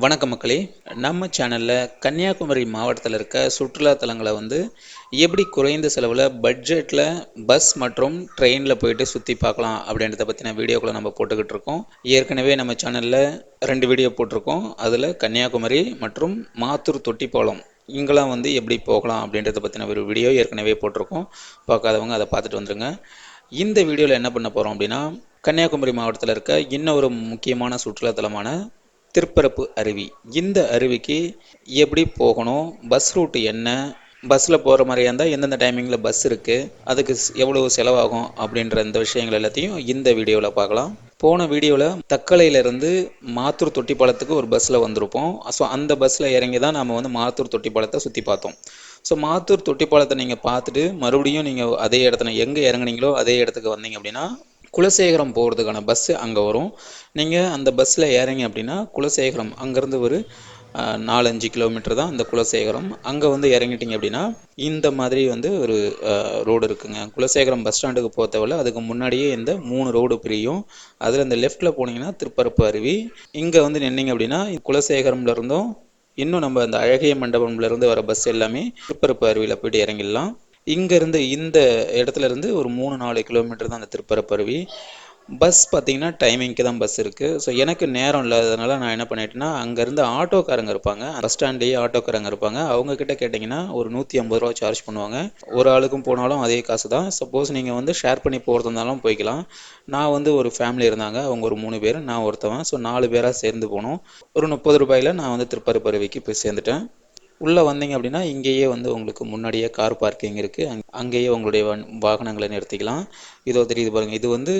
வணக்க மக்களே. நம்ம சேனலில் கன்னியாகுமரி மாவட்டத்தில் இருக்க சுற்றுலா தலங்களை வந்து எப்படி குறைந்த செலவில் பட்ஜெட்டில் பஸ் மற்றும் ட்ரெயினில் போயிட்டு சுற்றி பார்க்கலாம் அப்படின்றத பற்றின வீடியோக்களை நம்ம போட்டுக்கிட்டு இருக்கோம். ஏற்கனவே நம்ம சேனலில் ரெண்டு வீடியோ போட்டிருக்கோம். அதில் கன்னியாகுமரி மற்றும் மாத்தூர் தொட்டிப்பாலம் இங்கெல்லாம் வந்து எப்படி போகலாம் அப்படின்றத பற்றின ஒரு வீடியோ ஏற்கனவே போட்டிருக்கோம். பார்க்காதவங்க அதை பார்த்துட்டு வந்துருங்க. இந்த வீடியோவில் என்ன பண்ண போகிறோம் அப்படின்னா கன்னியாகுமரி மாவட்டத்தில் இருக்க இன்னொரு முக்கியமான சுற்றுலாத்தலமான திருப்பரப்பு அருவி. இந்த அருவிக்கு எப்படி போகணும்? பஸ் ரூட்டு என்ன? பஸ்ஸில் போகிற மாதிரியா இருந்தால் எந்தெந்த டைமிங்கில் பஸ் இருக்குது அதுக்கு எவ்வளோ செலவாகும்? அப்படின்ற இந்த விஷயங்கள் எல்லாத்தையும் இந்த வீடியோவில் பார்க்கலாம். போன வீடியோவில் தக்கலையிலேருந்து மாத்தூர் தொட்டிப்பாலத்துக்கு ஒரு பஸ்ஸில் வந்திருப்போம். ஸோ அந்த பஸ்ஸில் இறங்கி தான் நம்ம வந்து மாத்தூர் தொட்டிப்பாலத்தை சுற்றி பார்த்தோம். ஸோ மாத்தூர் தொட்டிப்பாலத்தை நீங்கள் பார்த்துட்டு மறுபடியும் நீங்கள் அதே இடத்துல எங்கே இறங்குனீங்களோ அதே இடத்துக்கு வந்தீங்க அப்படின்னா குலசேகரம் போகிறதுக்கான பஸ்ஸு அங்கே வரும். நீங்கள் அந்த பஸ்ஸில் ஏறிங்க அப்படின்னா குலசேகரம் அங்கேருந்து ஒரு நாலஞ்சு கிலோமீட்டர் தான் அந்த குலசேகரம். அங்கே வந்து இறங்கிட்டிங்க அப்படின்னா இந்த மாதிரி வந்து ஒரு ரோடு இருக்குங்க. குலசேகரம் பஸ் ஸ்டாண்டுக்கு போகிறவல அதுக்கு முன்னாடியே இந்த மூணு ரோடு பிரியும். அதில் இந்த லெஃப்ட்டில் போனீங்கன்னா திருப்பரப்பு அருவி. இங்கே வந்து நின்னீங்க அப்படின்னா குலசேகரம்ல இருந்தும் இன்னும் நம்ம அந்த அழகிய மண்டபம்ல இருந்து வர பஸ் எல்லாமே திருப்பரப்பு அருவியில் போயிட்டு இறங்கிடலாம். இங்கேருந்து இந்த இடத்துல இருந்து ஒரு மூணு நாலு கிலோமீட்டர் தான் அந்த திருப்பரப்பருவி. பஸ் பார்த்தீங்கன்னா டைமிங்க்கு தான் பஸ் இருக்குது ஸோ எனக்கு நேரம் இல்லாததுனால நான் என்ன பண்ணிட்டேன்னா அங்கேருந்து ஆட்டோக்காரங்க இருப்பாங்க. பஸ் ஸ்டாண்ட்லேயே ஆட்டோக்காரங்க இருப்பாங்க. அவங்கக்கிட்ட கேட்டிங்கன்னா ஒரு நூற்றி ஐம்பது ரூபா சார்ஜ் பண்ணுவாங்க. ஒரு ஆளுக்கும் போனாலும் அதே காசு தான். சப்போஸ் நீங்கள் வந்து ஷேர் பண்ணி போகிறதுனாலும் இருந்தாலும் போய்க்கலாம். நான் வந்து ஒரு ஃபேமிலி இருந்தாங்க. அவங்க ஒரு மூணு பேர் நான் ஒருத்தவன். ஸோ நாலு பேராக சேர்ந்து போனோம். ஒரு முப்பது ரூபாயில் நான் வந்து திருப்பரப்பருவிக்கு போய் சேர்ந்துட்டேன். உள்ளே வந்தீங்க அப்படின்னா இங்கேயே வந்து உங்களுக்கு முன்னாடியே கார் பார்க்கிங் இருக்குது அங் அங்கேயே உங்களுடைய வாகனங்களை நிறுத்திக்கலாம். இதோ தெரியுது பாருங்கள் இது வந்து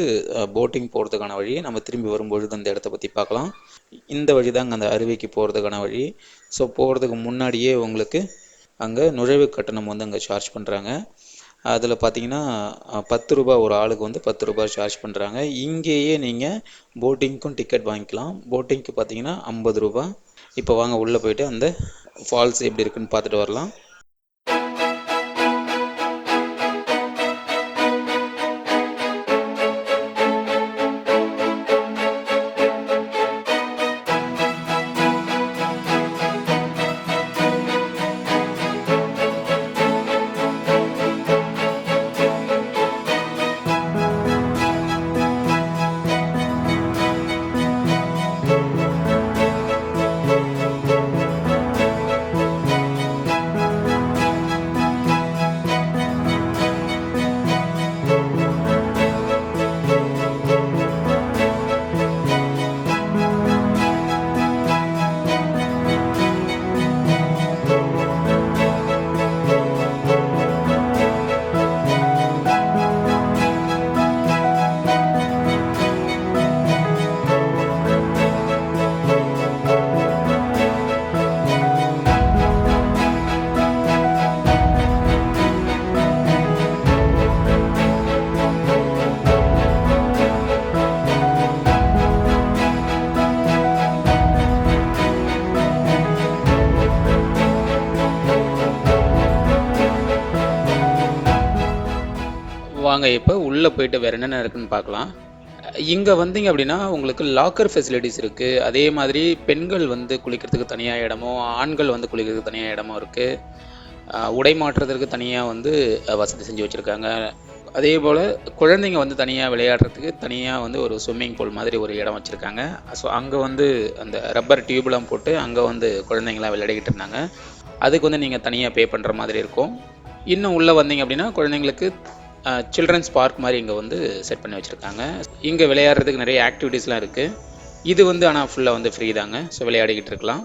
போட்டிங் போகிறதுக்கான வழி. நம்ம திரும்பி வரும்பொழுது அந்த இடத்த பற்றி பார்க்கலாம். இந்த வழி தாங்க அந்த அருவிக்கு போகிறதுக்கான வழி. ஸோ போகிறதுக்கு முன்னாடியே உங்களுக்கு அங்கே நுழைவு கட்டணம் வந்து அங்கே சார்ஜ் பண்ணுறாங்க அதில் பார்த்தீங்கன்னா பத்து ரூபா ஒரு ஆளுக்கு வந்து பத்து ரூபாய் சார்ஜ் பண்ணுறாங்க இங்கேயே நீங்கள் போட்டிங்க்கும் டிக்கெட் வாங்கிக்கலாம். போட்டிங்க்கு பார்த்தீங்கன்னா ஐம்பது ரூபா. இப்போ வாங்க உள்ளே போயிட்டு அந்த ஃபால்ஸ் எப்படி இருக்குன்னு பார்த்துட்டு வரலாம். வாங்க இப்போ உள்ளே போயிட்டு வேறு என்னென்ன இருக்குன்னு பார்க்கலாம். இங்கே வந்தீங்க அப்படின்னா உங்களுக்கு லாக்கர் ஃபெசிலிட்டிஸ் இருக்குது அதே மாதிரி பெண்கள் வந்து குளிக்கிறதுக்கு தனியாக இடமும் ஆண்கள் வந்து குளிக்கிறதுக்கு தனியாக இடமும் இருக்குது உடை மாற்றுறதுக்கு தனியாக வந்து வசதி செஞ்சு வச்சுருக்காங்க. அதே போல் குழந்தைங்க வந்து தனியாக விளையாடுறதுக்கு தனியாக வந்து ஒரு ஸ்விம்மிங் பூல் மாதிரி ஒரு இடம் வச்சுருக்காங்க. ஸோ அங்கே வந்து அந்த ரப்பர் டியூப்லாம் போட்டு அங்கே வந்து குழந்தைங்களாம் விளையாடிக்கிட்டு இருந்தாங்க. அதுக்கு வந்து நீங்கள் தனியாக பே பண்ணுற மாதிரி இருக்கும். இன்னும் உள்ளே வந்தீங்க அப்படின்னா குழந்தைங்களுக்கு சில்ட்ரன்ஸ் பார்க் மாதிரி இங்கே வந்து செட் பண்ணி வச்சுருக்காங்க. இங்கே விளையாடுறதுக்கு நிறைய ஆக்டிவிட்டீஸ்லாம் இருக்குது இது வந்து ஆனால் ஃபுல்லாக வந்து ஃப்ரீ தாங்க. ஸோ விளையாடிக்கிட்டு இருக்கலாம்.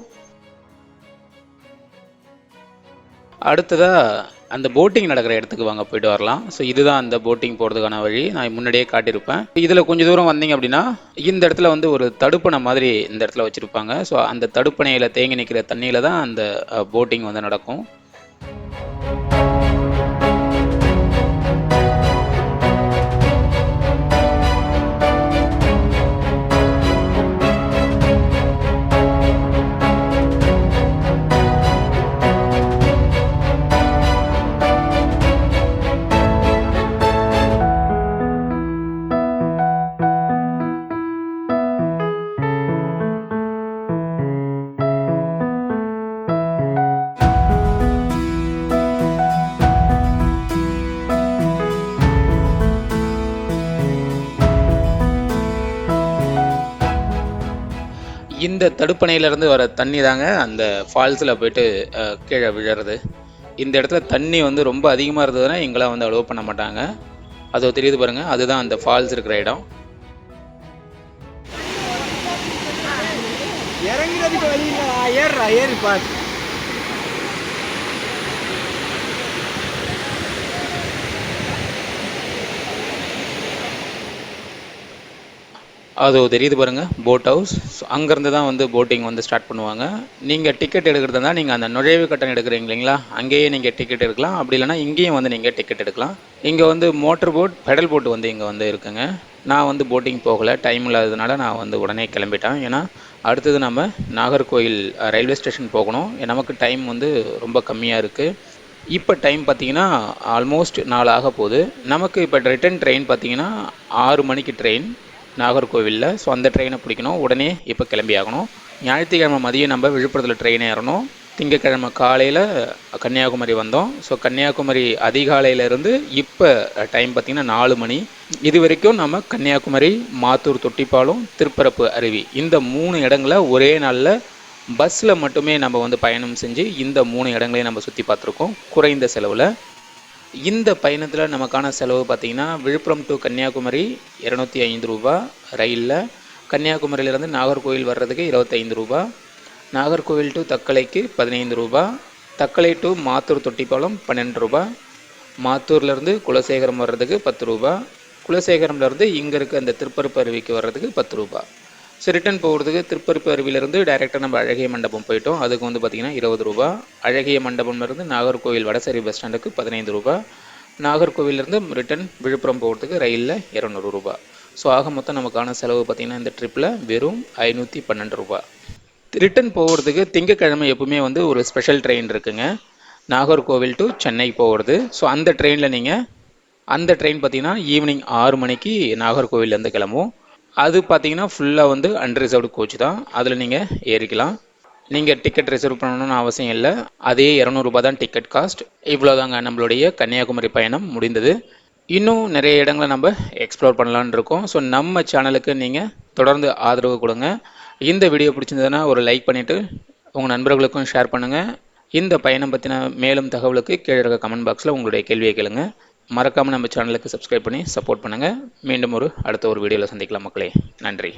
அடுத்ததாக அந்த போட்டிங் நடக்கிற இடத்துக்கு வாங்க போயிட்டு வரலாம். ஸோ இதுதான் அந்த போட்டிங் போகிறதுக்கான வழி. நான் முன்னாடியே காட்டியிருப்பேன். இதில் கொஞ்சம் தூரம் வந்தீங்க அப்படின்னா இந்த இடத்துல வந்து ஒரு தடுப்பணை மாதிரி இந்த இடத்துல வச்சுருப்பாங்க. ஸோ அந்த தடுப்பணையில் தேங்கி நிற்கிற தண்ணியில் தான் அந்த போட்டிங் வந்து நடக்கும். இந்த தடுப்பணையிலேருந்து வர தண்ணி தாங்க அந்த ஃபால்ஸில் போயிட்டு கீழே விழுறது. இந்த இடத்துல தண்ணி வந்து ரொம்ப அதிகமாக இருந்ததுன்னா எங்களாம் வந்து அலோவ் பண்ண மாட்டாங்க. அது தெரியுது பாருங்கள் அதுதான் அந்த ஃபால்ஸ் இருக்கிற இடம். இறங்குறதுக்கு வழி ஏறுறா ஏறி பார்த்து அது தெரியுது பாருங்கள் போட் ஹவுஸ் அங்கேருந்து தான் வந்து போட்டிங் வந்து ஸ்டார்ட் பண்ணுவாங்க. நீங்கள் டிக்கெட் எடுக்கிறதா நீங்கள் அந்த நுழைவு கட்டணம் எடுக்கிறீங்க இல்லைங்களா? அங்கேயே நீங்கள் டிக்கெட் எடுக்கலாம். அப்படி இல்லைன்னா இங்கேயும் வந்து நீங்கள் டிக்கெட் எடுக்கலாம். இங்கே வந்து மோட்டர் போட் பெடல் போட் வந்து இங்கே வந்து இருக்குங்க. நான் வந்து போட்டிங் போகலை. டைம் இல்லாததுனால நான் வந்து உடனே கிளம்பிட்டேன். ஏன்னா அடுத்தது நம்ம நாகர்கோயில் ரயில்வே ஸ்டேஷன் போகணும். நமக்கு டைம் வந்து ரொம்ப கம்மியாக இருக்குது இப்போ டைம் பார்த்தீங்கன்னா ஆல்மோஸ்ட் நாலு ஆக போகுது. நமக்கு இப்போ ரிட்டர்ன் ட்ரெயின் பார்த்தீங்கன்னா ஆறு மணிக்கு ட்ரெயின் நாகர்கோவிலில் ஸோ அந்த ட்ரெயினை பிடிக்கணும். உடனே இப்போ கிளம்பி ஆகணும் ஞாயிற்றுக்கிழமை மதியம் நம்ம விழுப்புரத்தில் ட்ரெயின் ஏறணும். திங்கக்கிழமை காலையில் கன்னியாகுமரி வந்தோம். ஸோ கன்னியாகுமரி அதிகாலையிலேருந்து இப்போ டைம் பார்த்திங்கன்னா நாலு மணி. இது வரைக்கும் நம்ம கன்னியாகுமரி மாத்தூர் தொட்டிப்பாலம் திருப்பரப்பு அருவி இந்த மூணு இடங்களை ஒரே நாளில் பஸ்ஸில் மட்டுமே நம்ம வந்து பயணம் செஞ்சு இந்த மூணு இடங்களையும் நம்ம சுற்றி பார்த்துருக்கோம். குறைந்த செலவில். இந்த பயணத்தில் நமக்கான செலவு பார்த்திங்கன்னா விழுப்புரம் டு கன்னியாகுமரி இரநூத்தி ஐந்து ரூபா ரயிலில். கன்னியாகுமரியிலேருந்து நாகர்கோவில் வர்றதுக்கு இருபத்தைந்து ரூபா. நாகர்கோவில் டு தக்கலைக்கு பதினைந்து ரூபா. தக்கலை டு மாத்தூர் தொட்டிப்பாலம் பன்னெண்டு ரூபா. மாத்தூர்லேருந்து குலசேகரம் வர்றதுக்கு பத்து ரூபா. குலசேகரம்லேருந்து இங்கே இருக்க அந்த திருப்பரப்பு அருவிக்கு வர்றதுக்கு பத்து ரூபா. ஸோ ரிட்டன் போகிறதுக்கு திருப்பரப்பு அருவியிலேருந்து டைரெக்டாக நம்ம அழகிய மண்டபம் போயிட்டோம். அதுக்கு வந்து பார்த்திங்கன்னா இருபது ரூபா. அழகிய மண்டபம்லேருந்து நாகர்கோவில் வடசேரி பஸ் ஸ்டாண்டுக்கு பதினைந்து ரூபா. நாகர்கோவிலேருந்து ரிட்டன் விழுப்புரம் போகிறதுக்கு ரயிலில் இரநூறு ரூபா. ஸோ ஆக மொத்தம் நமக்கான செலவு பார்த்திங்கன்னா இந்த ட்ரிப்பில் வெறும் ஐநூற்றி பன்னெண்டு ரூபா. ரிட்டன் போகிறதுக்கு திங்கக்கிழமை எப்பவுமே வந்து ஒரு ஸ்பெஷல் ட்ரெயின் இருக்குங்க. நாகர்கோவில் டு சென்னை போகிறது ஸோ அந்த ட்ரெயினில் நீங்கள் அந்த ட்ரெயின் பார்த்தீங்கன்னா ஈவினிங் ஆறு மணிக்கு நாகர்கோவிலேருந்து கிளம்பும் அது பார்த்தீங்கன்னா ஃபுல்லாக வந்து அன்ரிசர்வ்டு கோச் தான். அதில் நீங்கள் ஏறிக்கலாம். நீங்கள் டிக்கெட் ரிசர்வ் பண்ணணும்னு அவசியம் இல்லை. அதே இரநூறுபா தான் டிக்கெட் காஸ்ட் இவ்வளோதாங்க நம்மளுடைய கன்னியாகுமரி பயணம் முடிந்தது. இன்னும் நிறைய இடங்களை நம்ம எக்ஸ்ப்ளோர் பண்ணலான்னு இருக்கோம். ஸோ நம்ம சேனலுக்கு நீங்கள் தொடர்ந்து ஆதரவு கொடுங்க. இந்த வீடியோ பிடிச்சிருந்ததுன்னா ஒரு லைக் பண்ணிவிட்டு உங்கள் நண்பர்களுக்கும் ஷேர் பண்ணுங்கள் இந்த பயணம் பற்றின மேலும் தகவலுக்கு கீழே இருக்க கமெண்ட் பாக்ஸில் உங்களுடைய கேள்வியை கேளுங்கள் மறக்காமல் நம்ம சேனலுக்கு சப்ஸ்கிரைப் பண்ணி சப்போர்ட் பண்ணுங்கள் மீண்டும் ஒரு அடுத்த ஒரு வீடியோவில் சந்திக்கலாம் மக்களே. நன்றி.